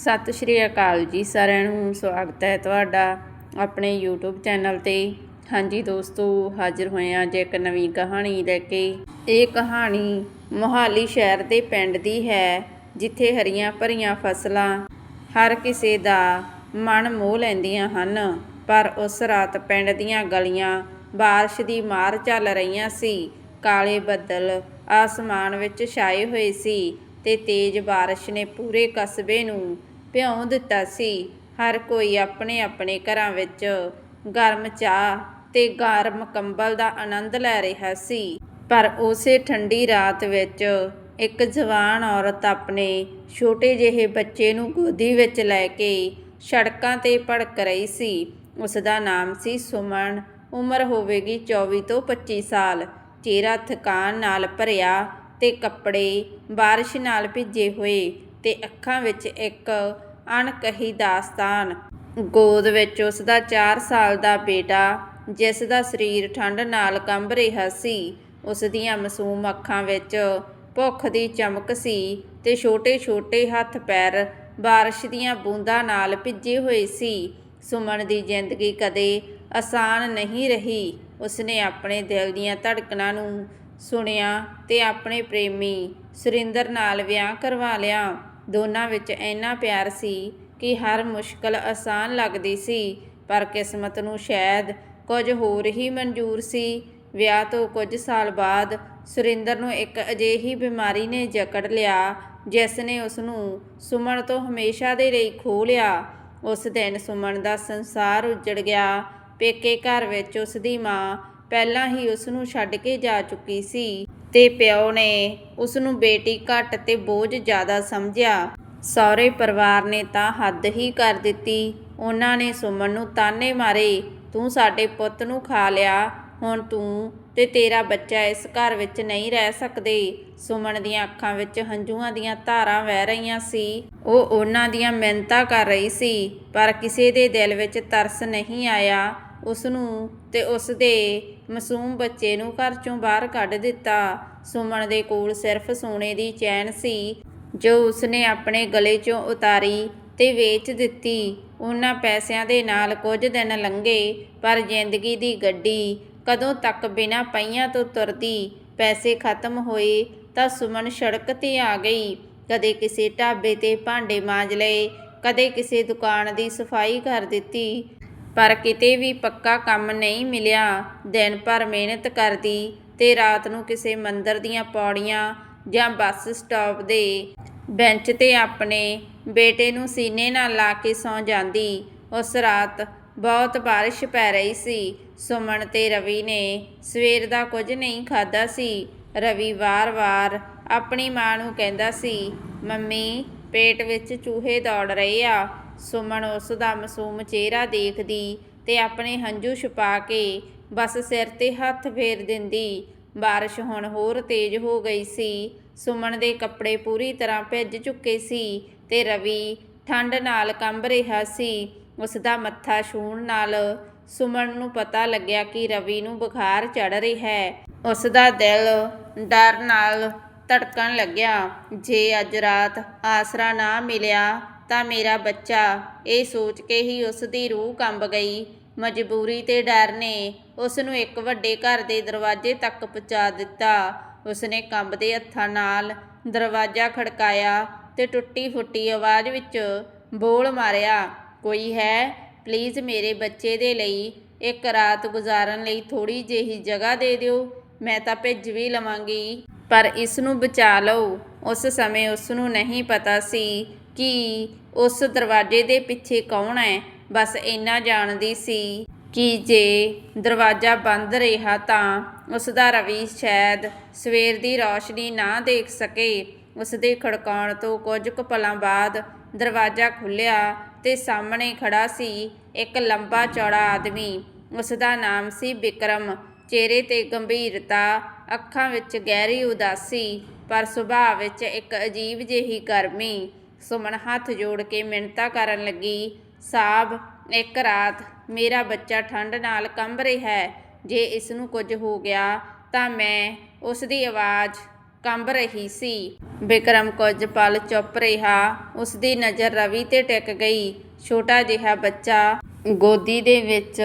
ਸਤਿ ਸ਼੍ਰੀ ਅਕਾਲ ਜੀ ਸਾਰਿਆਂ ਨੂੰ, ਸਵਾਗਤ ਹੈ ਤੁਹਾਡਾ ਆਪਣੇ YouTube ਚੈਨਲ ਤੇ। ਹਾਂਜੀ ਦੋਸਤੋ, ਹਾਜ਼ਰ ਹੋਏ ਹਾਂ ਅੱਜ ਇੱਕ ਨਵੀਂ ਕਹਾਣੀ ਲੈ ਕੇ। ਇਹ ਕਹਾਣੀ ਮੋਹਾਲੀ ਸ਼ਹਿਰ ਦੇ ਪਿੰਡ ਦੀ ਹੈ, ਜਿੱਥੇ ਹਰੀਆਂ ਭਰੀਆਂ ਫਸਲਾਂ ਹਰ ਕਿਸੇ ਦਾ ਮਨ ਮੋਹ ਲੈਂਦੀਆਂ ਹਨ। ਪਰ ਉਸ ਰਾਤ ਪਿੰਡ ਦੀਆਂ ਗਲੀਆਂ ਬਾਰਿਸ਼ ਦੀ ਮਾਰ ਚੱਲ ਰਹੀਆਂ ਸੀ। ਕਾਲੇ ਬੱਦਲ ਆਸਮਾਨ ਵਿੱਚ ਛਾਏ ਹੋਏ ਸੀ ਤੇ ਤੇਜ਼ ਬਾਰਿਸ਼ ਨੇ ਪੂਰੇ ਕਸਬੇ ਨੂੰ ਭਿਉਂ ਦਿੱਤਾ ਸੀ। ਹਰ ਕੋਈ ਆਪਣੇ ਆਪਣੇ ਘਰਾਂ ਵਿੱਚ ਗਰਮ ਚਾਹ ਤੇ ਗਰਮ ਕੰਬਲ ਦਾ ਆਨੰਦ ਲੈ ਰਿਹਾ ਸੀ। ਪਰ ਉਸੇ ਠੰਡੀ ਰਾਤ ਵਿੱਚ ਇੱਕ ਜਵਾਨ ਔਰਤ ਆਪਣੇ ਛੋਟੇ ਜਿਹੇ ਬੱਚੇ ਨੂੰ ਗੋਦੀ ਵਿੱਚ ਲੈ ਕੇ ਸੜਕਾਂ ਤੇ ਭੜਕ ਰਹੀ ਸੀ। ਉਸ ਦਾ ਨਾਮ ਸੀ ਸੁਮਨ। ਉਮਰ ਹੋਵੇਗੀ 24 ਤੋਂ 25 ਸਾਲ। ਚਿਹਰਾ ਥਕਾਨ ਨਾਲ ਭਰਿਆ ਤੇ ਕੱਪੜੇ ਬਾਰਿਸ਼ ਨਾਲ ਭਿੱਜੇ ਹੋਏ ਤੇ ਅੱਖਾਂ ਵਿੱਚ ਇੱਕ ਅਣਕਹੀ ਦਾਸਤਾਨ। ਗੋਦ ਵਿੱਚ ਉਸ ਦਾ 4 ਸਾਲ ਦਾ ਬੇਟਾ, ਜਿਸ ਦਾ ਸਰੀਰ ਠੰਡ ਨਾਲ ਕੰਬ ਰਿਹਾ ਸੀ ਉਸ ਦੀਆਂ ਮਾਸੂਮ ਅੱਖਾਂ ਵਿੱਚ ਭੁੱਖ ਦੀ ਚਮਕ ਸੀ ਤੇ ਛੋਟੇ-ਛੋਟੇ ਹੱਥ ਪੈਰ ਬਾਰਿਸ਼ ਦੀਆਂ ਬੂੰਦਾਂ ਨਾਲ ਭਿੱਜੇ ਹੋਏ ਸੀ। ਸੁਮਨ ਦੀ ਜ਼ਿੰਦਗੀ ਕਦੇ ਆਸਾਨ ਨਹੀਂ ਰਹੀ। ਉਸਨੇ ਆਪਣੇ ਦਿਲ ਦੀਆਂ ਧੜਕਣਾਂ ਨੂੰ ਸੁਣਿਆ ਤੇ ਆਪਣੇ ਪ੍ਰੇਮੀ ਸੁਰਿੰਦਰ ਨਾਲ ਵਿਆਹ ਕਰਵਾ ਲਿਆ। ਦੋਨਾਂ ਵਿੱਚ ਇੰਨਾ ਪਿਆਰ ਸੀ ਕਿ ਹਰ ਮੁਸ਼ਕਲ ਆਸਾਨ ਲੱਗਦੀ ਸੀ, ਪਰ ਕਿਸਮਤ ਨੂੰ ਸ਼ਾਇਦ ਕੁਝ ਹੋਰ ਹੀ ਮਨਜ਼ੂਰ ਸੀ। ਵਿਆਹ ਤੋਂ ਕੁਝ ਸਾਲ ਬਾਅਦ ਸੁਰਿੰਦਰ ਨੂੰ ਇੱਕ ਅਜਿਹੀ ਬਿਮਾਰੀ ਨੇ ਜਕੜ ਲਿਆ, ਜਿਸ ਨੇ ਉਸ ਨੂੰ ਸੁਮਨ ਤੋਂ ਹਮੇਸ਼ਾ ਦੇ ਲਈ ਖੋਹ ਲਿਆ। ਉਸ ਦਿਨ ਸੁਮਨ ਦਾ ਸੰਸਾਰ ਉਜੜ ਗਿਆ। ਪੇਕੇ ਘਰ ਵਿੱਚ ਉਸ ਦੀ ਮਾਂ ਪਹਿਲਾਂ ਹੀ ਉਸ ਨੂੰ ਛੱਡ ਕੇ ਜਾ ਚੁੱਕੀ ਸੀ। ਤੇ ਪਿਓ ਨੇ ਉਸ ਨੂੰ ਬੇਟੀ ਘੱਟ ਤੇ ਬੋਝ ਜ਼ਿਆਦਾ ਸਮਝਿਆ। ਸਹੁਰੇ ਪਰਿਵਾਰ ਨੇ ਤਾਂ ਹੱਦ ਹੀ ਕਰ ਦਿੱਤੀ। ਉਹਨਾਂ ਨੇ ਸੁਮਨ ਨੂੰ ਤਾਨੇ ਮਾਰੇ, ਤੂੰ ਸਾਡੇ ਪੁੱਤ ਨੂੰ ਖਾ ਲਿਆ, ਹੁਣ ਤੂੰ ਤੇ ਤੇਰਾ ਬੱਚਾ ਇਸ ਘਰ ਵਿੱਚ ਨਹੀਂ ਰਹਿ ਸਕਦੇ। ਸੁਮਨ ਦੀਆਂ ਅੱਖਾਂ ਵਿੱਚ ਹੰਝੂਆਂ ਦੀਆਂ ਧਾਰਾਂ ਵਹਿ ਰਹੀਆਂ ਸੀ। ਉਹ ਉਹਨਾਂ ਦੀਆਂ ਮਿੰਨਤਾਂ ਕਰ ਰਹੀ ਸੀ, ਪਰ ਕਿਸੇ ਦੇ ਦਿਲ ਵਿੱਚ ਤਰਸ ਨਹੀਂ ਆਇਆ। ਉਸ ਨੂੰ ਤੇ ਉਸ ਦੇ ਮਾਸੂਮ ਬੱਚੇ ਨੂੰ ਘਰ ਚੋਂ ਬਾਹਰ ਕੱਢ ਦਿੱਤਾ। ਸੁਮਨ ਦੇ ਕੋਲ ਸਿਰਫ ਸੋਨੇ ਦੀ ਚੈਨ ਸੀ, ਜੋ ਉਸਨੇ ਆਪਣੇ ਗਲੇ ਚੋਂ ਉਤਾਰੀ ਤੇ ਵੇਚ ਦਿੱਤੀ। ਉਹਨਾਂ ਪੈਸਿਆਂ ਦੇ ਨਾਲ ਕੁਝ ਦਿਨ ਲੰਘੇ, ਪਰ ਜ਼ਿੰਦਗੀ ਦੀ ਗੱਡੀ ਕਦੋਂ ਤੱਕ ਬਿਨਾਂ ਪਹੀਆਂ ਤੋਂ ਤੁਰਦੀ, ਪੈਸੇ ਖਤਮ ਹੋਏ ਤਾਂ ਸੁਮਨ ਸੜਕ ਤੇ ਆ ਗਈ। ਕਦੇ ਕਿਸੇ ਢਾਬੇ ਤੇ ਭਾਂਡੇ ਮਾਂਜ ਲਏ, ਕਦੇ ਕਿਸੇ ਦੁਕਾਨ ਦੀ ਸਫ਼ਾਈ ਕਰ ਦਿੱਤੀ। ਪਰ ਕਿਤੇ ਵੀ ਪੱਕਾ ਕੰਮ ਨਹੀਂ ਮਿਲਿਆ। ਦਿਨ ਭਰ ਮਿਹਨਤ ਕਰਦੀ ਤੇ ਰਾਤ ਨੂੰ ਕਿਸੇ ਮੰਦਰ ਦੀਆਂ ਪੌੜੀਆਂ ਜਾਂ ਬੱਸ ਸਟਾਪ ਦੇ ਬੈਂਚ ਤੇ ਆਪਣੇ ਬੇਟੇ ਨੂੰ ਸੀਨੇ ਨਾਲ ਲਾ ਕੇ ਸੌਂ ਜਾਂਦੀ। ਉਸ ਰਾਤ ਬਹੁਤ ਬਾਰਿਸ਼ ਪੈ ਰਹੀ ਸੀ। ਸੁਮਨ ਤੇ ਰਵੀ ਨੇ ਸਵੇਰ ਦਾ ਕੁਝ ਨਹੀਂ ਖਾਦਾ ਸੀ। ਰਵੀ ਵਾਰ-ਵਾਰ ਆਪਣੀ ਮਾਂ ਨੂੰ ਕਹਿੰਦਾ ਸੀ, ਮੰਮੀ, ਪੇਟ ਵਿੱਚ ਚੂਹੇ ਦੌੜ ਰਹੇ ਆ। ਸੁਮਨ ਉਸ ਦਾ ਮਾਸੂਮ ਚਿਹਰਾ ਦੇਖਦੀ ਤੇ ਆਪਣੇ ਹੰਝੂ ਛੁਪਾ ਕੇ ਬਸ ਸਿਰ ਤੇ ਹੱਥ ਫੇਰ ਦਿੰਦੀ। ਬਾਰਿਸ਼ ਹੁਣ ਹੋਰ ਤੇਜ਼ ਹੋ ਗਈ ਸੀ। ਸੁਮਨ ਦੇ ਕੱਪੜੇ ਪੂਰੀ ਤਰ੍ਹਾਂ ਭਿੱਜ ਚੁੱਕੇ ਸੀ ਤੇ ਰਵੀ ਠੰਡ ਨਾਲ ਕੰਬ ਰਿਹਾ ਸੀ। ਉਸ ਦਾ ਮੱਥਾ ਛੂਣ ਨਾਲ ਸੁਮਨ ਨੂੰ ਪਤਾ ਲੱਗਿਆ ਕਿ ਰਵੀ ਨੂੰ ਬੁਖਾਰ ਚੜ ਰਿਹਾ ਹੈ। ਉਸ ਦਾ ਦਿਲ ਡਰ ਨਾਲ ਧੜਕਣ ਲੱਗਿਆ। ਜੇ ਅੱਜ ਰਾਤ ਆਸਰਾ ਨਾ ਮਿਲਿਆ ਤਾਂ ਮੇਰਾ ਬੱਚਾ ਇਹ ਸੋਚ ਕੇ ਹੀ ਉਸ ਦੀ ਰੂਹ ਕੰਬ ਗਈ। ਮਜਬੂਰੀ ਤੇ ਡਰ ਨੇ ਉਸ ਨੂੰ ਇੱਕ ਵੱਡੇ ਘਰ ਦੇ ਦਰਵਾਜ਼ੇ ਤੱਕ ਪਹੁੰਚਾ ਦਿੱਤਾ। ਉਸਨੇ ਕੰਬਦੇ ਹੱਥਾਂ ਨਾਲ ਦਰਵਾਜ਼ਾ ਖੜਕਾਇਆ ਤੇ ਟੁੱਟੀ ਫੁੱਟੀ ਆਵਾਜ਼ ਵਿੱਚ ਬੋਲ ਮਾਰਿਆ, ਕੋਈ ਹੈ? ਪਲੀਜ਼ ਮੇਰੇ ਬੱਚੇ ਦੇ ਲਈ ਇੱਕ ਰਾਤ ਗੁਜ਼ਾਰਨ ਲਈ ਥੋੜੀ ਜਿਹੀ ਜਗ੍ਹਾ ਦੇ ਦਿਓ। ਮੈਂ ਤਾਂ ਭਿੱਜ ਵੀ ਲਵਾਂਗੀ। ਪਰ ਇਸ ਨੂੰ ਬਚਾ ਲਓ। ਉਸ ਸਮੇਂ ਉਸ ਨੂੰ ਨਹੀਂ ਪਤਾ ਸੀ ਕਿ ਉਸ ਦਰਵਾਜ਼ੇ ਦੇ ਪਿੱਛੇ ਕੌਣ ਹੈ? ਬਸ ਇੰਨਾ ਜਾਣਦੀ ਸੀ ਕਿ ਜੇ ਦਰਵਾਜ਼ਾ ਬੰਦ ਰਿਹਾ ਤਾਂ ਉਸ ਦਾ ਰਵੀ ਸ਼ਾਇਦ ਸਵੇਰ ਦੀ ਰੌਸ਼ਨੀ ਨਾ ਦੇਖ ਸਕੇ। ਉਸ ਦੇ ਖੜਕਾਉਣ ਤੋਂ ਕੁਝ ਕੁ ਪਲਾਂ ਬਾਅਦ ਦਰਵਾਜ਼ਾ ਖੁੱਲਿਆ ਤੇ ਸਾਹਮਣੇ ਖੜਾ ਸੀ ਇੱਕ ਲੰਬਾ ਚੌੜਾ ਆਦਮੀ। ਉਸ ਦਾ ਨਾਮ ਸੀ ਵਿਕਰਮ ਚਿਹਰੇ ਤੇ ਗੰਭੀਰਤਾ ਅੱਖਾਂ ਵਿੱਚ ਗਹਿਰੀ ਉਦਾਸੀ, ਪਰ ਸੁਭਾਅ ਵਿੱਚ ਇੱਕ ਅਜੀਬ ਜਿਹੀ ਗਰਮੀ। ਸੁਮਨ ਹੱਥ ਜੋੜ ਕੇ ਮਿੰਨਤਾਂ ਕਰਨ ਲੱਗੀ, ਸਾਬ, ਇੱਕ ਰਾਤ ਮੇਰਾ ਬੱਚਾ ਠੰਡ ਨਾਲ ਕੰਬ ਰਿਹਾ ਹੈ, ਜੇ ਇਸ ਨੂੰ ਕੁਝ ਹੋ ਗਿਆ ਤਾਂ ਮੈਂ ਉਸ ਦੀ ਆਵਾਜ਼ ਕੰਬ ਰਹੀ ਸੀ। ਵਿਕਰਮ ਕੁਝ ਪਲ ਚੁੱਪ ਰਿਹਾ ਉਸ ਦੀ ਨਜ਼ਰ ਰਵੀ ਤੇ ਟਿਕ ਗਈ। ਛੋਟਾ ਜਿਹਾ ਬੱਚਾ ਗੋਦੀ ਦੇ ਵਿੱਚ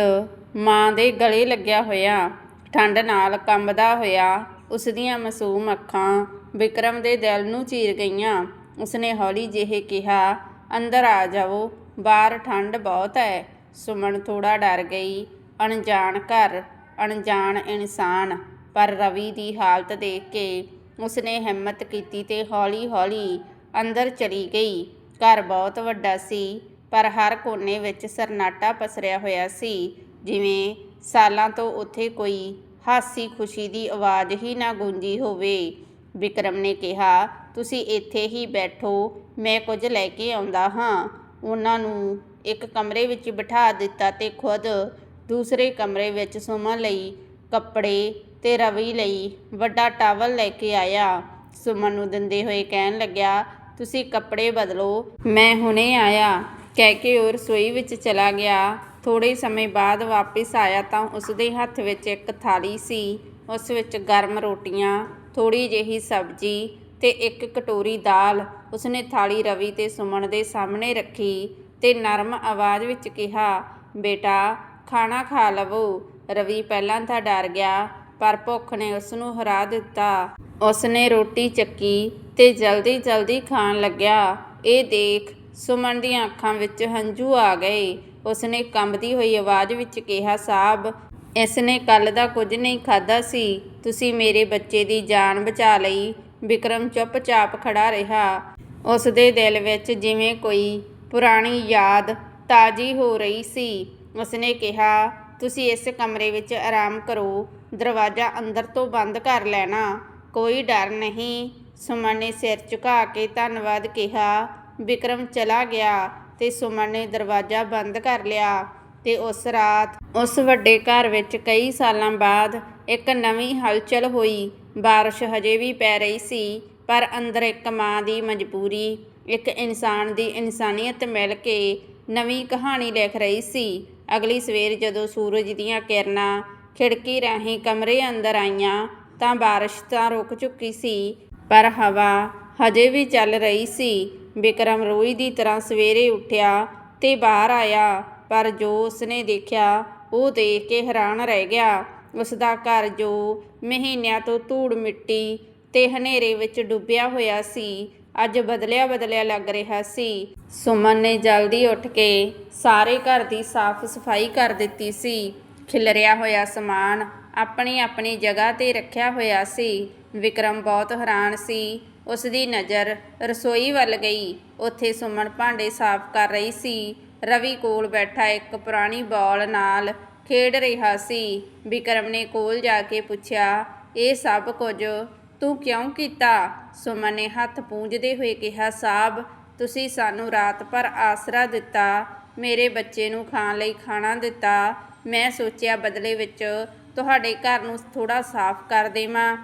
ਮਾਂ ਦੇ ਗਲੇ ਲੱਗਿਆ ਹੋਇਆ, ਠੰਡ ਨਾਲ ਕੰਬਦਾ ਹੋਇਆ ਉਸ ਦੀਆਂ ਮਾਸੂਮ ਅੱਖਾਂ ਵਿਕਰਮ ਦੇ ਦਿਲ ਨੂੰ ਚੀਰ ਗਈਆਂ। ਉਸਨੇ ਹੌਲੀ ਜਿਹੇ ਕਿਹਾ, ਅੰਦਰ ਆ ਜਾਓ ਬਾਹਰ ਠੰਡ ਬਹੁਤ ਹੈ ਸੁਮਨ ਥੋੜਾ ਡਰ ਗਈ। ਅਣਜਾਣ ਘਰ, ਅਣਜਾਣ ਇਨਸਾਨ। ਪਰ ਰਵੀ ਦੀ ਹਾਲਤ ਦੇਖ ਕੇ ਉਸਨੇ ਹਿੰਮਤ ਕੀਤੀ ਤੇ ਹੌਲੀ-ਹੌਲੀ ਅੰਦਰ ਚਲੀ ਗਈ। ਘਰ ਬਹੁਤ ਵੱਡਾ ਸੀ, ਪਰ ਹਰ ਕੋਨੇ ਵਿੱਚ ਸਰਨਾਟਾ ਪਸਰਿਆ ਹੋਇਆ ਸੀ। ਜਿਵੇਂ ਸਾਲਾਂ ਤੋਂ ਉੱਥੇ ਕੋਈ ਹਾਸੀ ਖੁਸ਼ੀ ਦੀ ਆਵਾਜ਼ ਹੀ ਨਾ ਗੂੰਜੀ ਹੋਵੇ। ਵਿਕਰਮ ਨੇ ਕਿਹਾ, ਤੁਸੀਂ ਇੱਥੇ ਹੀ ਬੈਠੋ, ਮੈਂ ਕੁਝ ਲੈ ਕੇ ਆਉਂਦਾ ਹਾਂ। ਉਹਨਾਂ ਨੂੰ ਇੱਕ ਕਮਰੇ ਵਿੱਚ ਬਿਠਾ ਦਿੱਤਾ ਤੇ ਖੁਦ ਦੂਸਰੇ ਕਮਰੇ ਵਿੱਚ ਸੁਮਨ ਲਈ ਕੱਪੜੇ ਤੇ ਰਵੀ ਲਈ ਵੱਡਾ ਟਾਵਲ ਲੈ ਕੇ ਆਇਆ। ਸੁਮਨ ਨੂੰ ਦਿੰਦੇ ਹੋਏ ਕਹਿਣ ਲੱਗਿਆ, ਤੁਸੀਂ ਕੱਪੜੇ ਬਦਲੋ, ਮੈਂ ਹੁਣੇ ਆਇਆ। ਕਹਿ ਕੇ ਉਹ ਰਸੋਈ ਵਿੱਚ ਚਲਾ ਗਿਆ। ਥੋੜੇ ਸਮੇਂ ਬਾਅਦ ਵਾਪਸ ਆਇਆ ਤਾਂ ਉਸ ਦੇ ਹੱਥ ਵਿੱਚ ਇੱਕ ਥਾਲੀ ਸੀ, ਉਸ ਵਿੱਚ ਗਰਮ ਰੋਟੀਆਂ ਥੋੜੀ ਜਿਹੀ ਸਬਜ਼ੀ ਤੇ ਇੱਕ ਕਟੋਰੀ ਦਾਲ ਉਸਨੇ ਥਾਲੀ ਰਵੀ ਤੇ ਸੁਮਨ ਦੇ ਸਾਹਮਣੇ ਰੱਖੀ ਤੇ ਨਰਮ ਆਵਾਜ਼ ਵਿੱਚ ਕਿਹਾ, ਬੇਟਾ, ਖਾਣਾ ਖਾ ਲਵੋ। ਰਵੀ ਪਹਿਲਾਂ ਤਾਂ ਡਰ ਗਿਆ, ਪਰ ਭੁੱਖ ਨੇ ਉਸ ਨੂੰ ਹਰਾ ਦਿੱਤਾ। ਉਸਨੇ ਰੋਟੀ ਚੱਕੀ ਤੇ ਜਲਦੀ ਜਲਦੀ ਖਾਣ ਲੱਗਿਆ। ਇਹ ਦੇਖ ਸੁਮਨ ਦੀਆਂ ਅੱਖਾਂ ਵਿੱਚ ਹੰਝੂ ਆ ਗਏ। ਉਸਨੇ ਕੰਬਦੀ ਹੋਈ ਆਵਾਜ਼ ਵਿੱਚ ਕਿਹਾ ਸਾਹਿਬ ਇਸ ਨੇ ਕੱਲ੍ਹ ਦਾ ਕੁਝ ਨਹੀਂ ਖਾਧਾ ਸੀ। ਤੁਸੀਂ ਮੇਰੇ ਬੱਚੇ ਦੀ ਜਾਨ ਬਚਾ ਲਈ। ਵਿਕਰਮ ਚੁੱਪਚਾਪ ਖੜਾ ਰਿਹਾ। ਉਸ ਦੇ ਦਿਲ ਵਿੱਚ ਜਿਵੇਂ ਕੋਈ ਪੁਰਾਣੀ ਯਾਦ ਤਾਜ਼ੀ ਹੋ ਰਹੀ ਸੀ। ਉਸਨੇ ਕਿਹਾ, ਤੁਸੀਂ ਇਸ ਕਮਰੇ ਵਿੱਚ ਆਰਾਮ ਕਰੋ। ਦਰਵਾਜ਼ਾ ਅੰਦਰ ਤੋਂ ਬੰਦ ਕਰ ਲੈਣਾ। ਕੋਈ ਡਰ ਨਹੀਂ। ਸੁਮਨ ਨੇ ਸਿਰ ਝੁਕਾ ਕੇ ਧੰਨਵਾਦ ਕਿਹਾ। ਵਿਕਰਮ ਚਲਾ ਗਿਆ ਤੇ ਸੁਮਨ ਨੇ ਦਰਵਾਜ਼ਾ ਬੰਦ ਕਰ ਲਿਆ। ਤੇ ਉਸ ਰਾਤ, ਉਸ ਵੱਡੇ ਘਰ ਵਿੱਚ ਕਈ ਸਾਲਾਂ ਬਾਅਦ ਇੱਕ ਨਵੀਂ ਹਲਚਲ ਹੋਈ। ਬਾਰਿਸ਼ ਹਜੇ ਵੀ ਪੈ ਰਹੀ ਸੀ, ਪਰ ਅੰਦਰ ਇੱਕ ਮਾਂ ਦੀ ਮਜਬੂਰੀ, ਇੱਕ ਇਨਸਾਨ ਦੀ ਇਨਸਾਨੀਅਤ ਮਿਲ ਕੇ ਨਵੀਂ ਕਹਾਣੀ ਲਿਖ ਰਹੀ ਸੀ। ਅਗਲੀ ਸਵੇਰ ਜਦੋਂ ਸੂਰਜ ਦੀਆਂ ਕਿਰਨਾਂ ਖਿੜਕੀ ਰਾਹੀਂ ਕਮਰੇ ਅੰਦਰ ਆਈਆਂ, ਤਾਂ ਬਾਰਿਸ਼ ਤਾਂ ਰੁਕ ਚੁੱਕੀ ਸੀ, ਪਰ ਹਵਾ ਹਜੇ ਵੀ ਚੱਲ ਰਹੀ ਸੀ। ਵਿਕਰਮ ਰੋਈ ਦੀ ਤਰ੍ਹਾਂ ਸਵੇਰੇ ਉੱਠਿਆ ਤੇ ਬਾਹਰ ਆਇਆ। ਪਰ ਜੋ ਉਸਨੇ ਦੇਖਿਆ, ਉਹ ਦੇਖ ਕੇ ਹੈਰਾਨ ਰਹਿ ਗਿਆ। ਉਸ ਦਾ ਘਰ ਜੋ ਮਹੀਨਿਆਂ ਤੋਂ ਧੂੜ ਮਿੱਟੀ ਤੇ ਹਨੇਰੇ ਵਿੱਚ ਡੁੱਬਿਆ ਹੋਇਆ ਸੀ, ਅੱਜ ਬਦਲਿਆ ਬਦਲਿਆ ਲੱਗ ਰਿਹਾ ਸੀ। ਸੁਮਨ ਨੇ ਜਲਦੀ ਉੱਠ ਕੇ ਸਾਰੇ ਘਰ ਦੀ ਸਾਫ਼ ਸਫ਼ਾਈ ਕਰ ਦਿੱਤੀ ਸੀ। ਖਿਲਰਿਆ ਹੋਇਆ ਸਮਾਨ ਆਪਣੀ ਆਪਣੀ ਜਗ੍ਹਾ ਤੇ ਰੱਖਿਆ ਹੋਇਆ ਸੀ। ਵਿਕਰਮ ਬਹੁਤ ਹੈਰਾਨ ਸੀ। ਉਸ ਦੀ ਨਜ਼ਰ ਰਸੋਈ ਵੱਲ ਗਈ। ਉੱਥੇ ਸੁਮਨ ਭਾਂਡੇ ਸਾਫ਼ ਕਰ ਰਹੀ ਸੀ। ਰਵੀ ਕੋਲ ਬੈਠਾ ਇੱਕ ਪੁਰਾਣੀ ਬਾਲ ਨਾਲ ਖੇਡ ਰਿਹਾ ਸੀ। ਵਿਕਰਮ ਨੇ ਕੋਲ ਜਾ ਕੇ ਪੁੱਛਿਆ, ਇਹ ਸਭ ਕੁਝ ਤੂੰ ਕਿਉਂ ਕੀਤਾ? ਸੁਮਨ ਨੇ ਹੱਥ ਪੂੰਝਦੇ ਹੋਏ ਕਿਹਾ ਸਾਹਿਬ ਤੁਸੀਂ ਸਾਨੂੰ ਰਾਤ ਭਰ ਆਸਰਾ ਦਿੱਤਾ, ਮੇਰੇ ਬੱਚੇ ਨੂੰ ਖਾਣ ਲਈ ਖਾਣਾ ਦਿੱਤਾ। ਮੈਂ ਸੋਚਿਆ ਬਦਲੇ ਵਿੱਚ ਤੁਹਾਡੇ ਘਰ ਨੂੰ ਥੋੜਾ ਸਾਫ਼ ਕਰ ਦੇਵਾਂ।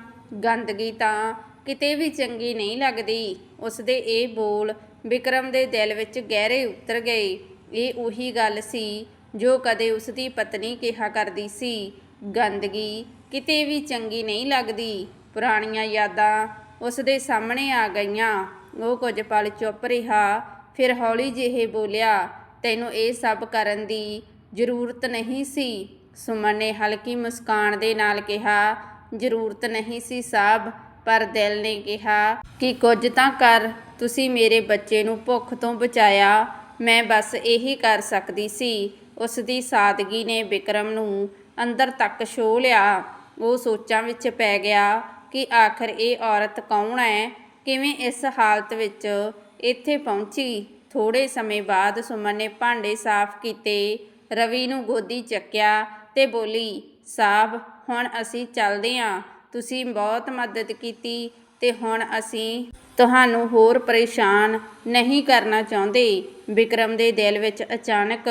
ਗੰਦਗੀ ਤਾਂ ਕਿਤੇ ਵੀ ਚੰਗੀ ਨਹੀਂ ਲੱਗਦੀ। ਉਸ ਦੇ ਇਹ ਬੋਲ ਵਿਕਰਮ ਦੇ ਦਿਲ ਵਿੱਚ ਗਹਿਰੇ ਉਤਰ ਗਏ। ਇਹ ਉਹੀ ਗੱਲ ਸੀ ਜੋ ਕਦੇ ਉਸ ਦੀ ਪਤਨੀ ਕਿਹਾ ਕਰਦੀ ਸੀ, ਗੰਦਗੀ ਕਿਤੇ ਵੀ ਚੰਗੀ ਨਹੀਂ ਲੱਗਦੀ। ਪੁਰਾਣੀਆਂ ਯਾਦਾਂ ਉਸ ਦੇ ਸਾਹਮਣੇ ਆ ਗਈਆਂ। ਉਹ ਕੁਝ ਪਲ ਚੁੱਪ ਰਿਹਾ, ਫਿਰ ਹੌਲੀ ਜਿਹੇ ਬੋਲਿਆ, ਤੈਨੂੰ ਇਹ ਸਭ ਕਰਨ ਦੀ ਜ਼ਰੂਰਤ ਨਹੀਂ ਸੀ? ਸੁਮਨ ਨੇ ਹਲਕੀ ਮੁਸਕਾਨ ਦੇ ਨਾਲ ਕਿਹਾ, ਜ਼ਰੂਰਤ ਨਹੀਂ ਸੀ ਸਾਬ ਪਰ ਦਿਲ ਨੇ ਕਿਹਾ ਕਿ ਕੁਝ ਤਾਂ ਕਰ। ਤੁਸੀਂ ਮੇਰੇ ਬੱਚੇ ਨੂੰ ਭੁੱਖ ਤੋਂ ਬਚਾਇਆ ਮੈਂ ਬਸ ਇਹੀ ਕਰ ਸਕਦੀ ਸੀ। ਉਸ ਦੀ ਸਾਦਗੀ ਨੇ ਵਿਕਰਮ ਨੂੰ ਅੰਦਰ ਤੱਕ ਛੋਹ ਲਿਆ। ਉਹ ਸੋਚਾਂ ਵਿੱਚ ਪੈ ਗਿਆ ਕਿ ਆਖਰ ਇਹ ਔਰਤ ਕੌਣ ਹੈ ਕਿਵੇਂ ਇਸ ਹਾਲਤ ਵਿੱਚ ਇੱਥੇ ਪਹੁੰਚੀ? ਥੋੜੇ ਸਮੇਂ ਬਾਅਦ ਸੁਮਨ ਨੇ ਭਾਂਡੇ ਸਾਫ਼ ਕੀਤੇ। ਰਵੀ ਨੂੰ ਗੋਦੀ ਚੱਕਿਆ ਤੇ ਬੋਲੀ ਸਾਹਿਬ ਹੁਣ ਅਸੀਂ ਚੱਲਦੇ ਹਾਂ ਤੁਸੀਂ ਬਹੁਤ ਮਦਦ ਕੀਤੀ। ਤੇ ਹੁਣ ਅਸੀਂ ਤੁਹਾਨੂੰ ਹੋਰ ਪਰੇਸ਼ਾਨ ਨਹੀਂ ਕਰਨਾ ਚਾਹੁੰਦੇ। ਵਿਕਰਮ ਦੇ ਦਿਲ ਵਿੱਚ ਅਚਾਨਕ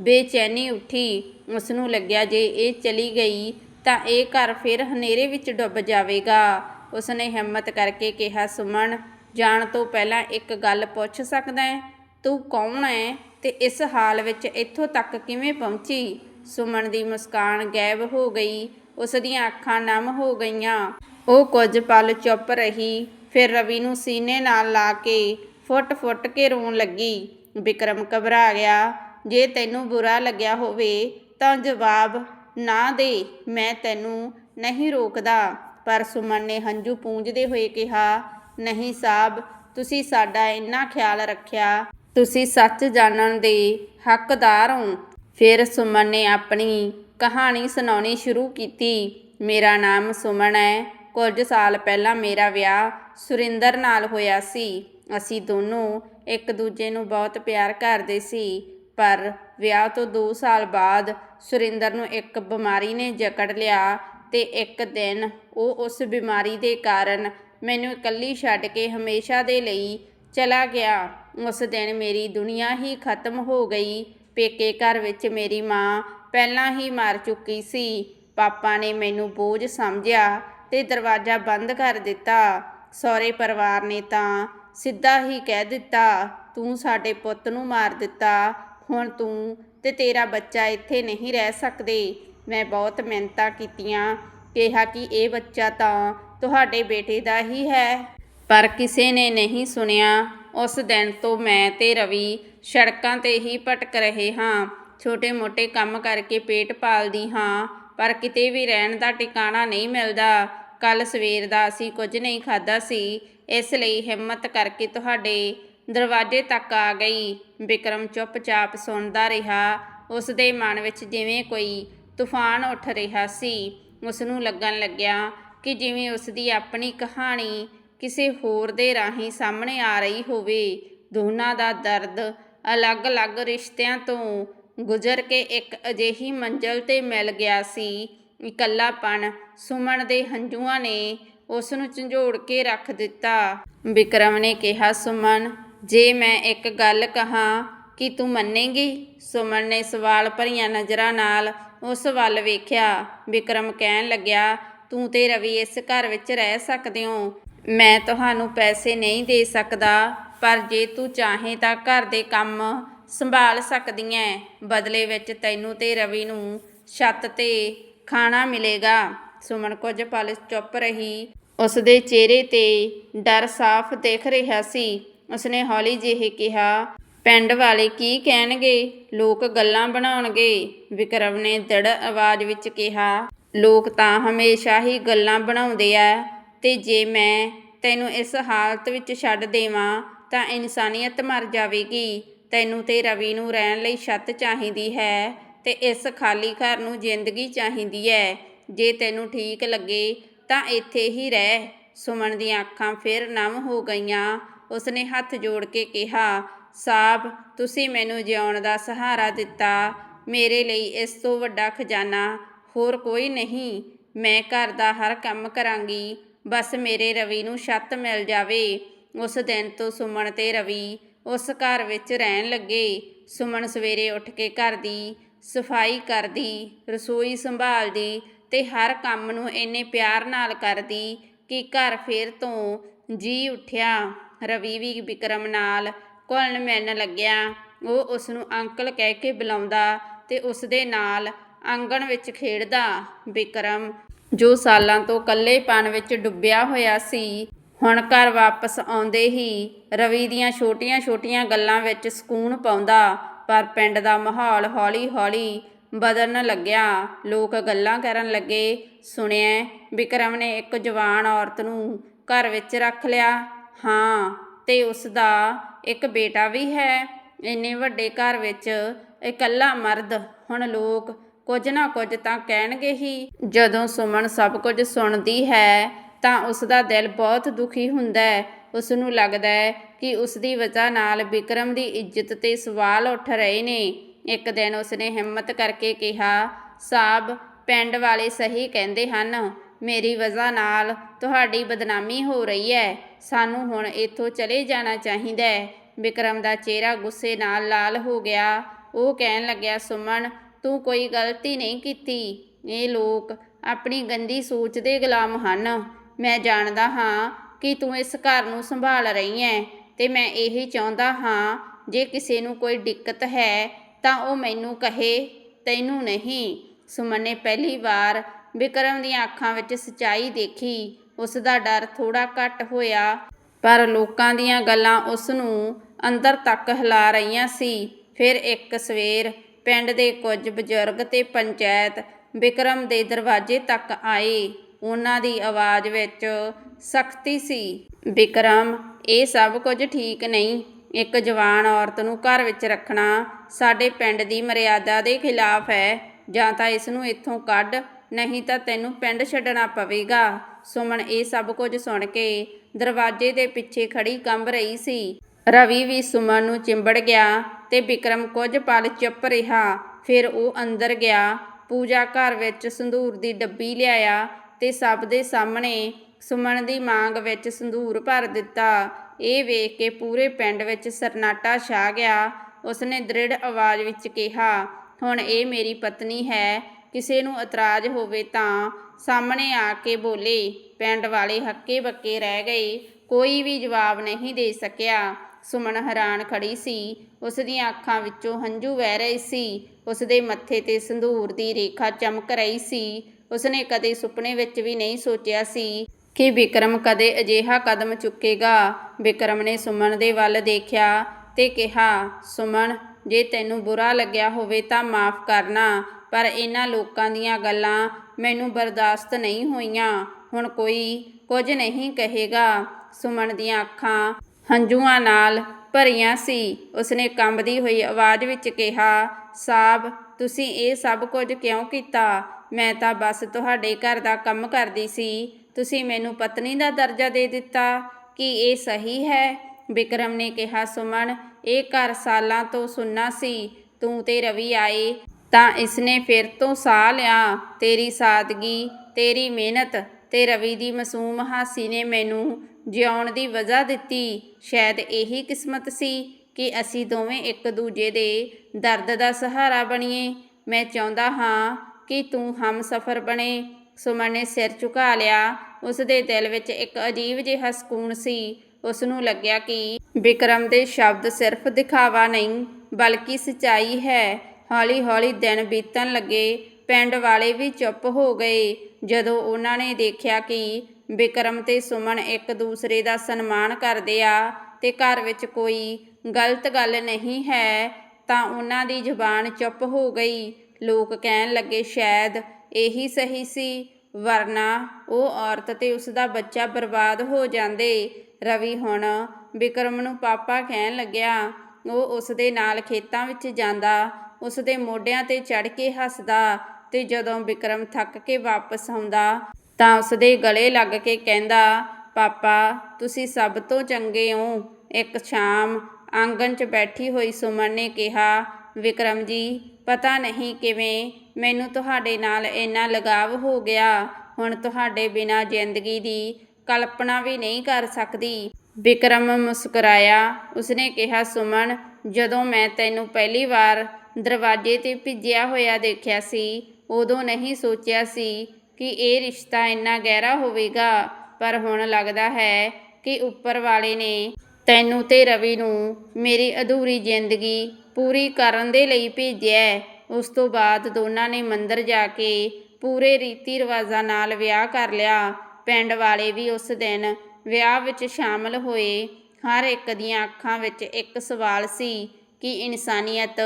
ਬੇਚੈਨੀ ਉੱਠੀ। ਉਸ ਨੂੰ ਲੱਗਿਆ ਜੇ ਇਹ ਚਲੀ ਗਈ ਤਾਂ ਇਹ ਘਰ ਫਿਰ ਹਨੇਰੇ ਵਿੱਚ ਡੁੱਬ ਜਾਵੇਗਾ। ਉਸ ਨੇ ਹਿੰਮਤ ਕਰਕੇ ਕਿਹਾ, ਸੁਮਨ, ਜਾਣ ਤੋਂ ਪਹਿਲਾਂ ਇੱਕ ਗੱਲ ਪੁੱਛ ਸਕਦਾ ਹੈ? ਤੂੰ ਕੌਣ ਹੈ ਤੇ ਇਸ ਹਾਲ ਵਿੱਚ ਇੱਥੋਂ ਤੱਕ ਕਿਵੇਂ ਪਹੁੰਚੀ? ਸੁਮਨ ਦੀ ਮੁਸਕਾਨ ਗਾਇਬ ਹੋ ਗਈ। ਉਸ ਦੀਆਂ ਅੱਖਾਂ ਨਮ ਹੋ ਗਈਆਂ। ਉਹ ਕੁਝ ਪਲ ਚੁੱਪ ਰਹੀ, ਫਿਰ ਰਵੀ ਨੂੰ ਸੀਨੇ ਨਾਲ ਲਾ ਕੇ ਫੁੱਟ-ਫੁੱਟ ਕੇ ਰੋਣ ਲੱਗੀ। ਵਿਕਰਮ ਘਬਰਾ ਗਿਆ, ਜੇ ਤੈਨੂੰ ਬੁਰਾ ਲੱਗਿਆ ਹੋਵੇ ਤਾਂ ਜਵਾਬ, ਨਾ ਦੇ, ਮੈਂ ਤੈਨੂੰ ਨਹੀਂ ਰੋਕਦਾ। ਪਰ ਸੁਮਨ ਨੇ ਹੰਝੂ ਪੂੰਝਦੇ ਹੋਏ ਕਿਹਾ, ਨਹੀਂ ਸਾਹਿਬ ਤੁਸੀਂ ਸਾਡਾ ਇੰਨਾ ਖਿਆਲ ਰੱਖਿਆ, ਤੁਸੀਂ ਸੱਚ ਜਾਣਨ ਦੇ ਹੱਕਦਾਰ ਹੋ। ਫਿਰ ਸੁਮਨ ਨੇ ਆਪਣੀ ਕਹਾਣੀ ਸੁਣਾਉਣੀ ਸ਼ੁਰੂ ਕੀਤੀ, ਮੇਰਾ ਨਾਮ ਸੁਮਨ ਹੈ ਕੁਝ ਸਾਲ ਪਹਿਲਾਂ ਮੇਰਾ ਵਿਆਹ ਸੁਰਿੰਦਰ ਨਾਲ ਹੋਇਆ ਸੀ। ਅਸੀਂ ਦੋਨੋਂ ਇੱਕ ਦੂਜੇ ਨੂੰ ਬਹੁਤ ਪਿਆਰ ਕਰਦੇ ਸੀ, ਪਰ ਵਿਆਹ ਤੋਂ 2 ਸਾਲ ਬਾਅਦ ਸੁਰਿੰਦਰ ਨੂੰ ਇੱਕ ਬਿਮਾਰੀ ਨੇ ਜਕੜ ਲਿਆ ਤੇ ਇੱਕ ਦਿਨ ਉਹ ਉਸ ਬਿਮਾਰੀ ਦੇ ਕਾਰਨ ਮੈਨੂੰ ਇਕੱਲੀ ਛੱਡ ਕੇ ਹਮੇਸ਼ਾ ਦੇ ਲਈ ਚਲਾ ਗਿਆ। ਉਸ ਦਿਨ ਮੇਰੀ ਦੁਨੀਆ ਹੀ ਖਤਮ ਹੋ ਗਈ। ਪੇਕੇ ਘਰ ਵਿੱਚ ਮੇਰੀ ਮਾਂ ਪਹਿਲਾਂ ਹੀ ਮਰ ਚੁੱਕੀ ਸੀ। ਪਾਪਾ ਨੇ ਮੈਨੂੰ ਬੋਝ ਸਮਝਿਆ ਤੇ ਦਰਵਾਜ਼ਾ ਬੰਦ ਕਰ ਦਿੱਤਾ। ਸਹੁਰੇ ਪਰਿਵਾਰ ਨੇ ਤਾਂ ਸਿੱਧਾ ਹੀ ਕਹਿ ਦਿੱਤਾ, ਤੂੰ ਸਾਡੇ ਪੁੱਤ ਨੂੰ ਮਾਰ ਦਿੱਤਾ। ਹੁਣ ਤੂੰ ਤੇ ਤੇਰਾ ਬੱਚਾ ਇੱਥੇ ਨਹੀਂ ਰਹਿ ਸਕਦੇ। ਮੈਂ ਬਹੁਤ ਮਿਹਨਤਾਂ ਕੀਤੀਆਂ। ਕਿਹਾ ਕਿ ਇਹ ਬੱਚਾ ਤਾਂ ਤੁਹਾਡੇ ਬੇਟੇ ਦਾ ਹੀ ਹੈ। ਪਰ ਕਿਸੇ ਨੇ ਨਹੀਂ ਸੁਣਿਆ। ਉਸ ਦਿਨ ਤੋਂ ਮੈਂ ਤੇ ਰਵੀ ਸੜਕਾਂ ਤੇ ਹੀ ਭਟਕ ਰਹੇ ਹਾਂ। ਛੋਟੇ-ਮੋਟੇ ਕੰਮ ਕਰਕੇ ਪੇਟ ਪਾਲਦੀ ਹਾਂ, ਪਰ ਕਿਤੇ ਵੀ ਰਹਿਣ ਦਾ ਟਿਕਾਣਾ ਨਹੀਂ ਮਿਲਦਾ। ਕੱਲ ਸਵੇਰ ਦਾ ਅਸੀਂ ਕੁਝ ਨਹੀਂ ਖਾਦਾ ਸੀ, ਇਸ ਲਈ ਹਿੰਮਤ ਕਰਕੇ ਤੁਹਾਡੇ ਦਰਵਾਜ਼ੇ ਤੱਕ ਆ ਗਈ। ਵਿਕਰਮ ਚੁੱਪਚਾਪ ਸੁਣਦਾ ਰਿਹਾ। ਉਸ ਦੇ ਮਨ ਵਿੱਚ ਜਿਵੇਂ ਕੋਈ ਤੂਫਾਨ ਉੱਠ ਰਿਹਾ ਸੀ ਉਸ ਨੂੰ ਲੱਗਣ ਲੱਗਿਆ ਕਿ ਜਿਵੇਂ ਉਸ ਦੀ ਆਪਣੀ ਕਹਾਣੀ ਕਿਸੇ ਹੋਰ ਦੇ ਰਾਹੀਂ ਸਾਹਮਣੇ ਆ ਰਹੀ ਹੋਵੇ। ਦੋਨਾਂ ਦਾ ਦਰਦ ਅਲੱਗ-ਅਲੱਗ ਰਿਸ਼ਤਿਆਂ ਤੋਂ ਗੁਜ਼ਰ ਕੇ ਇੱਕ ਅਜਿਹੀ ਮੰਜ਼ਲ ਤੇ ਮਿਲ ਗਿਆ ਸੀ ਇਕੱਲਾਪਣ ਸੁਮਨ ਦੇ ਹੰਝੂਆਂ ਨੇ ਉਸ ਨੂੰ ਝੰਜੋੜ ਕੇ ਰੱਖ ਦਿੱਤਾ। ਵਿਕਰਮ ਨੇ ਕਿਹਾ, ਸੁਮਨ, ਜੇ ਮੈਂ ਇੱਕ ਗੱਲ ਕਹਾਂ ਕਿ ਤੂੰ ਮੰਨੇਗੀ? ਸੁਮਨ ਨੇ ਸਵਾਲ ਭਰੀਆਂ ਨਜ਼ਰਾਂ ਨਾਲ ਉਸ ਵੱਲ ਵੇਖਿਆ। ਵਿਕਰਮ ਕਹਿਣ ਲੱਗਿਆ, ਤੂੰ ਤੇ ਰਵੀ ਇਸ ਘਰ ਵਿੱਚ ਰਹਿ ਸਕਦੇ ਹੋ। ਮੈਂ ਤੁਹਾਨੂੰ ਪੈਸੇ ਨਹੀਂ ਦੇ ਸਕਦਾ, ਪਰ ਜੇ ਤੂੰ ਚਾਹੇ ਤਾਂ ਘਰ ਦੇ ਕੰਮ ਸੰਭਾਲ ਸਕਦੀ ਐ ਬਦਲੇ ਵਿੱਚ ਤੈਨੂੰ ਤੇ ਰਵੀ ਨੂੰ ਛੱਤ ਤੇ ਖਾਣਾ ਮਿਲੇਗਾ। ਸੁਮਨ ਕੁਝ ਪਲ ਚੁੱਪ ਰਹੀ। ਉਸ ਦੇ ਚਿਹਰੇ ਤੇ ਡਰ ਸਾਫ਼ ਦਿਖ ਰਿਹਾ ਸੀ। ਉਸਨੇ ਹੌਲੀ ਜਿਹੇ ਕਿਹਾ, ਪਿੰਡ ਵਾਲੇ ਕੀ ਕਹਿਣਗੇ? ਲੋਕ ਗੱਲਾਂ ਬਣਾਉਣਗੇ। ਵਿਕਰਮ ਨੇ ਦੜ ਆਵਾਜ਼ ਵਿੱਚ ਕਿਹਾ, ਲੋਕ ਤਾਂ ਹਮੇਸ਼ਾ ਹੀ ਗੱਲਾਂ ਬਣਾਉਂਦੇ ਆ ਤੇ ਜੇ ਮੈਂ ਤੈਨੂੰ ਇਸ ਹਾਲਤ ਵਿੱਚ ਛੱਡ ਦੇਵਾਂ, ਤਾਂ ਇਨਸਾਨੀਅਤ ਮਰ ਜਾਵੇਗੀ। ਤੈਨੂੰ ਤੇ ਰਵੀ ਨੂੰ ਰਹਿਣ ਲਈ ਛੱਤ ਚਾਹੀਦੀ ਹੈ। ਤੇ ਇਸ ਖਾਲੀ ਘਰ ਨੂੰ ਜ਼ਿੰਦਗੀ ਚਾਹੀਦੀ ਹੈ ਜੇ ਤੈਨੂੰ ਠੀਕ ਲੱਗੇ ਤਾਂ ਇੱਥੇ ਹੀ ਰਹਿ। ਸੁਮਨ ਦੀਆਂ ਅੱਖਾਂ ਫਿਰ ਨਮ ਹੋ ਗਈਆਂ। ਉਸਨੇ ਹੱਥ ਜੋੜ ਕੇ ਕਿਹਾ, ਸਾਬ, ਤੁਸੀਂ ਮੈਨੂੰ ਜਿਉਣ ਦਾ ਸਹਾਰਾ ਦਿੱਤਾ। ਮੇਰੇ ਲਈ ਇਸ ਤੋਂ ਵੱਡਾ ਖਜ਼ਾਨਾ ਹੋਰ ਕੋਈ ਨਹੀਂ। ਮੈਂ ਘਰ ਦਾ ਹਰ ਕੰਮ ਕਰਾਂਗੀ। ਬਸ ਮੇਰੇ ਰਵੀ ਨੂੰ ਛੱਤ ਮਿਲ ਜਾਵੇ। ਉਸ ਦਿਨ ਤੋਂ ਸੁਮਨ ਤੇ ਰਵੀ ਉਸ ਘਰ ਵਿੱਚ ਰਹਿਣ ਲੱਗੇ। ਸੁਮਨ ਸਵੇਰੇ ਉੱਠ ਕੇ ਘਰ ਦੀ ਸਫ਼ਾਈ ਕਰਦੀ, ਰਸੋਈ ਸੰਭਾਲਦੀ ਅਤੇ ਹਰ ਕੰਮ ਨੂੰ ਇੰਨੇ ਪਿਆਰ ਨਾਲ ਕਰਦੀ ਕਿ ਘਰ ਫਿਰ ਤੋਂ ਜੀ ਉੱਠਿਆ। ਰਵੀ ਵੀ ਵਿਕਰਮ ਨਾਲ ਘੁਲਣ ਮਿਲਣ ਲੱਗਿਆ। ਉਹ ਉਸ ਨੂੰ ਅੰਕਲ ਕਹਿ ਕੇ ਬੁਲਾਉਂਦਾ ਤੇ ਉਸ ਦੇ ਨਾਲ ਆਂਗਣ ਵਿੱਚ ਖੇਡਦਾ। ਵਿਕਰਮ, ਜੋ ਸਾਲਾਂ ਤੋਂ ਇਕੱਲੇਪਣ ਵਿੱਚ ਡੁੱਬਿਆ ਹੋਇਆ ਸੀ, ਹੁਣ ਘਰ ਵਾਪਸ ਆਉਂਦੇ ਹੀ ਰਵੀ ਦੀਆਂ ਛੋਟੀਆਂ-ਛੋਟੀਆਂ ਗੱਲਾਂ ਵਿੱਚ ਸਕੂਨ ਪਾਉਂਦਾ। ਪਰ ਪਿੰਡ ਦਾ ਮਾਹੌਲ ਹੌਲੀ-ਹੌਲੀ ਬਦਲਣ ਲੱਗਿਆ। ਲੋਕ ਗੱਲਾਂ ਕਰਨ ਲੱਗੇ। ਸੁਣਿਆ, ਵਿਕਰਮ ਨੇ ਇੱਕ ਜਵਾਨ ਔਰਤ ਨੂੰ ਘਰ ਵਿੱਚ ਰੱਖ ਲਿਆ। ਹਾਂ, ਤੇ ਉਸ ਦਾ ਇੱਕ ਬੇਟਾ ਵੀ ਹੈ। ਇੰਨੇ ਵੱਡੇ ਘਰ ਵਿੱਚ ਇਕੱਲਾ ਮਰਦ। ਹੁਣ ਲੋਕ ਕੁਝ ਨਾ ਕੁਝ ਤਾਂ ਕਹਿਣਗੇ ਹੀ। ਜਦੋਂ ਸੁਮਨ ਸਭ ਕੁਝ ਸੁਣਦੀ ਹੈ ਤਾਂ ਉਸ ਦਾ ਦਿਲ ਬਹੁਤ ਦੁਖੀ ਹੁੰਦਾ ਹੈ। ਉਸ ਨੂੰ ਲੱਗਦਾ ਹੈ ਕਿ ਉਸ ਦੀ ਵਜ੍ਹਾ ਨਾਲ ਵਿਕਰਮ ਦੀ ਇੱਜ਼ਤ ਤੇ ਸਵਾਲ ਉੱਠ ਰਹੇ ਨੇ। ਇੱਕ ਦਿਨ ਉਸਨੇ ਹਿੰਮਤ ਕਰਕੇ ਕਿਹਾ, ਸਾਬ, ਪਿੰਡ ਵਾਲੇ ਸਹੀ ਕਹਿੰਦੇ ਹਨ। ਮੇਰੀ ਵਜ੍ਹਾ ਨਾਲ ਤੁਹਾਡੀ ਬਦਨਾਮੀ ਹੋ ਰਹੀ ਹੈ। ਸਾਨੂੰ ਹੁਣ ਇੱਥੋਂ ਚਲੇ ਜਾਣਾ ਚਾਹੀਦਾ ਹੈ। ਵਿਕਰਮ ਦਾ ਚਿਹਰਾ ਗੁੱਸੇ ਨਾਲ ਲਾਲ ਹੋ ਗਿਆ। ਉਹ ਕਹਿਣ ਲੱਗਿਆ, ਸੁਮਨ, ਤੂੰ ਕੋਈ ਗਲਤੀ ਨਹੀਂ ਕੀਤੀ। ਇਹ ਲੋਕ ਆਪਣੀ ਗੰਦੀ ਸੋਚ ਦੇ ਗੁਲਾਮ ਹਨ। ਮੈਂ ਜਾਣਦਾ ਹਾਂ ਕਿ ਤੂੰ ਇਸ ਘਰ ਨੂੰ ਸੰਭਾਲ ਰਹੀ ਹੈ ਤੇ ਮੈਂ ਇਹੀ ਚਾਹੁੰਦਾ ਹਾਂ, ਜੇ ਕਿਸੇ ਨੂੰ ਕੋਈ ਦਿੱਕਤ ਹੈ, ਤਾਂ ਉਹ ਮੈਨੂੰ ਕਹੇ। ਤੈਨੂੰ ਨਹੀਂ। ਸੁਮਨ ਨੇ ਪਹਿਲੀ ਵਾਰ ਵਿਕਰਮ ਦੀਆਂ ਅੱਖਾਂ ਵਿੱਚ ਸਚਾਈ ਦੇਖੀ। ਉਸ ਦਾ ਡਰ ਥੋੜਾ ਘੱਟ ਹੋਇਆ, ਪਰ ਲੋਕਾਂ ਦੀਆਂ ਗੱਲਾਂ ਉਸ ਨੂੰ ਅੰਦਰ ਤੱਕ ਹਿਲਾ ਰਹੀਆਂ ਸੀ। ਫਿਰ ਇੱਕ ਸਵੇਰ ਪਿੰਡ ਦੇ ਕੁਝ ਬਜ਼ੁਰਗ ਤੇ ਪੰਚਾਇਤ ਵਿਕਰਮ ਦੇ ਦਰਵਾਜ਼ੇ ਤੱਕ ਆਏ। ਉਹਨਾਂ ਦੀ ਆਵਾਜ਼ ਵਿੱਚ ਸਖਤੀ ਸੀ। ਵਿਕਰਮ ਇਹ ਸਭ ਕੁਝ ਠੀਕ ਨਹੀਂ। ਇੱਕ ਜਵਾਨ ਔਰਤ ਨੂੰ ਘਰ ਵਿੱਚ ਰੱਖਣਾ ਸਾਡੇ ਪਿੰਡ ਦੀ ਮਰਿਆਦਾ ਦੇ ਖਿਲਾਫ ਹੈ। ਜਾਂ ਤਾਂ ਇਸ ਨੂੰ ਇੱਥੋਂ ਕੱਢ, ਨਹੀਂ ਤਾਂ ਤੈਨੂੰ ਪਿੰਡ ਛੱਡਣਾ ਪਵੇਗਾ। ਸੁਮਨ ਇਹ ਸਭ ਕੁਝ ਸੁਣ ਕੇ ਦਰਵਾਜ਼ੇ ਦੇ ਪਿੱਛੇ ਖੜੀ ਕੰਬ ਰਹੀ ਸੀ। ਰਵੀ ਵੀ ਸੁਮਨ ਨੂੰ ਚਿੰਬੜ ਗਿਆ ਤੇ ਵਿਕਰਮ ਕੁਝ ਪਲ ਚੁੱਪ ਰਿਹਾ। ਫਿਰ ਉਹ ਅੰਦਰ ਗਿਆ, ਪੂਜਾ ਘਰ ਵਿੱਚ ਸੰਧੂਰ ਦੀ ਡੱਬੀ ਲਿਆਇਆ ਤੇ ਸਭ ਦੇ ਸਾਹਮਣੇ ਸੁਮਨ ਦੀ ਮੰਗ ਵਿੱਚ ਸੰਧੂਰ ਭਰ ਦਿੱਤਾ। ਇਹ ਵੇਖ ਕੇ ਪੂਰੇ ਪਿੰਡ ਵਿੱਚ ਸਰਨਾਟਾ ਛਾ ਗਿਆ। ਉਸਨੇ ਦ੍ਰਿੜ ਆਵਾਜ਼ ਵਿੱਚ ਕਿਹਾ, ਹੁਣ ਇਹ ਮੇਰੀ ਪਤਨੀ ਹੈ, ਕਿਸੇ ਨੂੰ ਇਤਰਾਜ਼ ਹੋਵੇ ਤਾਂ ਸਾਹਮਣੇ ਆ ਕੇ ਬੋਲੇ। ਪਿੰਡ ਵਾਲੇ ਹੱਕੇ ਬੱਕੇ ਰਹਿ ਗਏ। ਕੋਈ ਵੀ ਜਵਾਬ ਨਹੀਂ ਦੇ ਸਕਿਆ। ਸੁਮਨ ਹੈਰਾਨ ਖੜੀ ਸੀ। ਉਸ ਦੀਆਂ ਅੱਖਾਂ ਵਿੱਚੋਂ ਹੰਝੂ ਵਹਿ ਰਹੇ ਸੀ। ਉਸ ਦੇ ਮੱਥੇ ਤੇ ਸੰਧੂਰ ਦੀ ਰੇਖਾ ਚਮਕ ਰਹੀ ਸੀ। ਉਸਨੇ ਕਦੇ ਸੁਪਨੇ ਵਿੱਚ ਵੀ ਨਹੀਂ ਸੋਚਿਆ ਸੀ ਕਿ ਵਿਕਰਮ ਕਦੇ ਅਜਿਹਾ ਕਦਮ ਚੁੱਕੇਗਾ। ਵਿਕਰਮ ਨੇ ਸੁਮਨ ਦੇ ਵੱਲ ਦੇਖਿਆ ਤੇ ਕਿਹਾ, ਸੁਮਨ, ਜੇ ਤੈਨੂੰ ਬੁਰਾ ਲੱਗਿਆ ਹੋਵੇ ਤਾਂ ਮਾਫ ਕਰਨਾ, ਪਰ ਇਹਨਾਂ ਲੋਕਾਂ ਦੀਆਂ ਗੱਲਾਂ ਮੈਨੂੰ ਬਰਦਾਸ਼ਤ ਨਹੀਂ ਹੋਈਆਂ। ਹੁਣ ਕੋਈ ਕੁਝ ਨਹੀਂ ਕਹੇਗਾ। ਸੁਮਨ ਦੀਆਂ ਅੱਖਾਂ ਹੰਝੂਆਂ ਨਾਲ ਭਰੀਆਂ ਸੀ। ਉਸਨੇ ਕੰਬਦੀ ਹੋਈ ਆਵਾਜ਼ ਵਿੱਚ ਕਿਹਾ, ਸਾਬ, ਤੁਸੀਂ ਇਹ ਸਭ ਕੁਝ ਕਿਉਂ ਕੀਤਾ? ਮੈਂ ਤਾਂ ਬਸ ਤੁਹਾਡੇ ਘਰ ਦਾ ਕੰਮ ਕਰਦੀ ਸੀ। ਤੁਸੀਂ ਮੈਨੂੰ ਪਤਨੀ ਦਾ ਦਰਜਾ ਦੇ ਦਿੱਤਾ। ਕਿ ਇਹ ਸਹੀ ਹੈ? ਵਿਕਰਮ ਨੇ ਕਿਹਾ, ਸੁਮਨ, ਇਹ ਘਰ ਸਾਲਾਂ ਤੋਂ ਸੁੰਨਾ ਸੀ। ਤੂੰ ਤੇ ਰਵੀ ਆਏ, ਤਾਂ ਇਸਨੇ ਫਿਰ ਤੋਂ ਸਾਹ ਲਿਆ। ਤੇਰੀ ਸਾਦਗੀ, ਤੇਰੀ ਮਿਹਨਤ ਤੇ ਰਵੀ ਦੀ ਮਾਸੂਮ ਹਾਸੀ ਨੇ ਮੈਨੂੰ ਜਿਉਣ ਦੀ ਵਜ੍ਹਾ ਦਿੱਤੀ। ਸ਼ਾਇਦ ਇਹੀ ਕਿਸਮਤ ਸੀ ਕਿ ਅਸੀਂ ਦੋਵੇਂ ਇੱਕ ਦੂਜੇ ਦੇ ਦਰਦ ਦਾ ਸਹਾਰਾ ਬਣੀਏ। ਮੈਂ ਚਾਹੁੰਦਾ ਹਾਂ ਕਿ ਤੂੰ ਹਮਸਫਰ ਬਣੇ। ਸੁਮਨ ਨੇ ਸਿਰ ਝੁਕਾ ਲਿਆ। ਉਸ ਦੇ ਦਿਲ ਵਿੱਚ ਇੱਕ ਅਜੀਬ ਜਿਹਾ ਸਕੂਨ ਸੀ। ਉਸ ਨੂੰ ਲੱਗਿਆ ਕਿ ਵਿਕਰਮ ਦੇ ਸ਼ਬਦ ਸਿਰਫ ਦਿਖਾਵਾ ਨਹੀਂ, ਬਲਕਿ ਸਚਾਈ ਹੈ। ਹੌਲੀ-ਹੌਲੀ ਦਿਨ ਬੀਤਣ ਲੱਗੇ। ਪਿੰਡ ਵਾਲੇ ਵੀ ਚੁੱਪ ਹੋ ਗਏ। ਜਦੋਂ ਉਹਨਾਂ ਨੇ ਦੇਖਿਆ ਕਿ ਵਿਕਰਮ ਤੇ ਸੁਮਨ ਇੱਕ ਦੂਸਰੇ ਦਾ ਸਨਮਾਨ ਕਰਦੇ ਆ ਤੇ ਘਰ ਵਿੱਚ ਕੋਈ ਗਲਤ ਗੱਲ ਨਹੀਂ ਹੈ, ਤਾਂ ਉਹਨਾਂ ਦੀ ਜ਼ੁਬਾਨ ਚੁੱਪ ਹੋ ਗਈ। ਲੋਕ ਕਹਿਣ ਲੱਗੇ, ਸ਼ਾਇਦ ਇਹੀ ਸਹੀ ਸੀ, ਵਰਨਾ ਉਹ ਔਰਤ ਤੇ ਉਸ ਦਾ ਬੱਚਾ ਬਰਬਾਦ ਹੋ ਜਾਂਦੇ। ਰਵੀ ਹੁਣ ਵਿਕਰਮ ਨੂੰ ਪਾਪਾ ਕਹਿਣ ਲੱਗਿਆ, ਉਹ ਉਸ ਦੇ ਨਾਲ ਖੇਤਾਂ ਵਿੱਚ ਜਾਂਦਾ ਉਸ ਦੇ ਮੋਢਿਆਂ ਤੇ ਚੜ ਕੇ ਹੱਸਦਾ ਤੇ ਜਦੋਂ ਵਿਕਰਮ ਥੱਕ ਕੇ ਵਾਪਸ ਆਉਂਦਾ ਤਾਂ ਉਸ ਦੇ ਗਲੇ ਲੱਗ ਕੇ ਕਹਿੰਦਾ, ਪਾਪਾ, ਤੁਸੀਂ ਸਭ ਤੋਂ ਚੰਗੇ ਹੋ। ਇੱਕ ਸ਼ਾਮ ਆਂਗਣ 'ਚ ਬੈਠੀ ਹੋਈ ਸੁਮਨ ਨੇ ਕਿਹਾ ਵਿਕਰਮ ਜੀ, ਪਤਾ ਨਹੀਂ ਕਿਵੇਂ ਮੈਨੂੰ ਤੁਹਾਡੇ ਨਾਲ ਇੰਨਾ ਲਗਾਵ ਹੋ ਗਿਆ। ਹੁਣ ਤੁਹਾਡੇ ਬਿਨਾ ਜ਼ਿੰਦਗੀ ਦੀ ਕਲਪਨਾ ਵੀ ਨਹੀਂ ਕਰ ਸਕਦੀ। ਵਿਕਰਮ ਮੁਸਕਰਾਇਆ। ਉਸਨੇ ਕਿਹਾ, ਸੁਮਨ, ਜਦੋਂ ਮੈਂ ਤੈਨੂੰ ਪਹਿਲੀ ਵਾਰ ਦਰਵਾਜ਼ੇ ਤੇ ਭਿੱਜਿਆ ਹੋਇਆ ਦੇਖਿਆ ਸੀ, ਉਦੋਂ ਨਹੀਂ ਸੋਚਿਆ ਸੀ ਕਿ ਇਹ ਰਿਸ਼ਤਾ ਇੰਨਾ ਗਹਿਰਾ ਹੋਵੇਗਾ। ਪਰ ਹੁਣ ਲੱਗਦਾ ਹੈ ਕਿ ਉੱਪਰ ਵਾਲੇ ਨੇ ਤੈਨੂੰ ਤੇ ਰਵੀ ਨੂੰ ਮੇਰੀ ਅਧੂਰੀ ਜ਼ਿੰਦਗੀ ਪੂਰੀ ਕਰਨ ਦੇ ਲਈ ਭੇਜਿਆ ਉਸ ਤੋਂ ਬਾਅਦ ਦੋਨਾਂ ਨੇ ਮੰਦਰ ਜਾ ਕੇ ਪੂਰੇ ਰੀਤੀ ਰਿਵਾਜ਼ਾਂ ਨਾਲ ਵਿਆਹ ਕਰ ਲਿਆ। ਪਿੰਡ ਵਾਲੇ ਵੀ ਉਸ ਦਿਨ ਵਿਆਹ ਵਿੱਚ ਸ਼ਾਮਲ ਹੋਏ। ਹਰ ਇੱਕ ਦੀਆਂ ਅੱਖਾਂ ਵਿੱਚ ਇੱਕ ਸਵਾਲ ਸੀ ਕਿ ਇਨਸਾਨੀਅਤ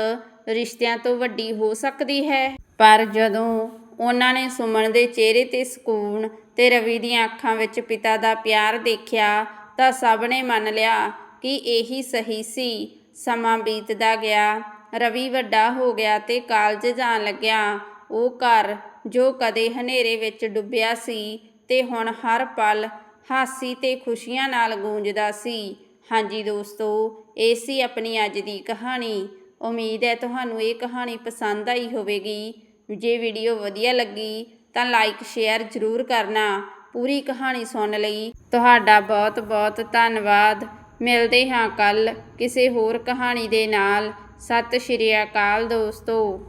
ਰਿਸ਼ਤਿਆਂ ਤੋਂ ਵੱਡੀ ਹੋ ਸਕਦੀ ਹੈ? ਪਰ ਜਦੋਂ ਉਹਨਾਂ ਨੇ ਸੁਮਨ ਦੇ ਚਿਹਰੇ ਤੇ ਸਕੂਨ ਤੇ ਰਵੀ ਦੀਆਂ ਅੱਖਾਂ ਵਿੱਚ ਪਿਤਾ ਦਾ ਪਿਆਰ ਦੇਖਿਆ ਤਾਂ ਸਭ ਨੇ ਮੰਨ ਲਿਆ ਕਿ ਇਹੀ ਸਹੀ ਸੀ। ਸਮਾਂ ਬੀਤਦਾ ਗਿਆ। ਰਵੀ ਵੱਡਾ ਹੋ ਗਿਆ ਤੇ ਕਾਲਜ ਜਾਣ ਲੱਗਿਆ। ਉਹ ਘਰ ਜੋ ਕਦੇ ਹਨੇਰੇ ਵਿੱਚ ਡੁੱਬਿਆ ਸੀ ਤੇ ਹੁਣ ਹਰ ਪਲ ਹਾਸੀ ਤੇ ਖੁਸ਼ੀਆਂ ਨਾਲ ਗੂੰਜਦਾ ਸੀ। ਹਾਂਜੀ ਦੋਸਤੋ, ਇਹ ਸੀ ਆਪਣੀ ਅੱਜ ਦੀ ਕਹਾਣੀ। ਉਮੀਦ ਹੈ ਤੁਹਾਨੂੰ ਇਹ ਕਹਾਣੀ ਪਸੰਦ ਆਈ ਹੋਵੇਗੀ। ਜੇ ਵੀਡੀਓ ਵਧੀਆ ਲੱਗੀ ਤਾਂ ਲਾਈਕ ਸ਼ੇਅਰ ਜ਼ਰੂਰ ਕਰਨਾ। ਪੂਰੀ ਕਹਾਣੀ ਸੁਣਨ ਲਈ। ਤੁਹਾਡਾ ਬਹੁਤ ਬਹੁਤ ਧੰਨਵਾਦ। ਮਿਲਦੇ ਹਾਂ ਕੱਲ ਕਿਸੇ ਹੋਰ ਕਹਾਣੀ ਦੇ ਨਾਲ। ਸਤਿ ਸ਼੍ਰੀ ਅਕਾਲ ਦੋਸਤੋ।